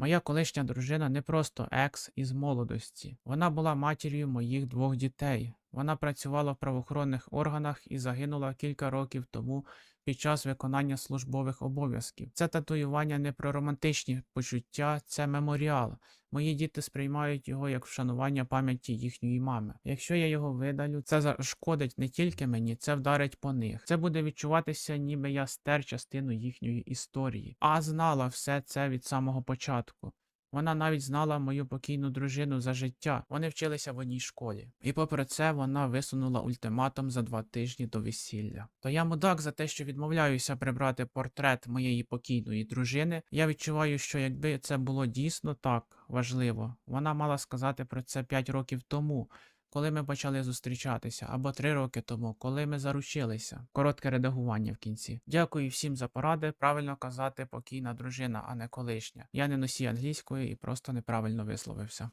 Моя колишня дружина не просто екс із молодості. Вона була матір'ю моїх двох дітей. Вона працювала в правоохоронних органах і загинула кілька років тому під час виконання службових обов'язків. Це татуювання не про романтичні почуття, це меморіал. Мої діти сприймають його як вшанування пам'яті їхньої мами. Якщо я його видалю, це зашкодить не тільки мені, це вдарить по них. Це буде відчуватися, ніби я стер частину їхньої історії. А знала все це від самого початку. Вона навіть знала мою покійну дружину за життя. Вони вчилися в одній школі. І попри це вона висунула ультиматум за два тижні до весілля. То я мудак за те, що відмовляюся прибрати портрет моєї покійної дружини. Я відчуваю, що якби це було дійсно так важливо, вона мала сказати про це 5 років тому. Коли ми почали зустрічатися, або три роки тому, коли ми заручилися. Коротке редагування в кінці. Дякую всім за поради. Правильно казати покійна дружина, а не колишня. Я не носій англійської і просто неправильно висловився.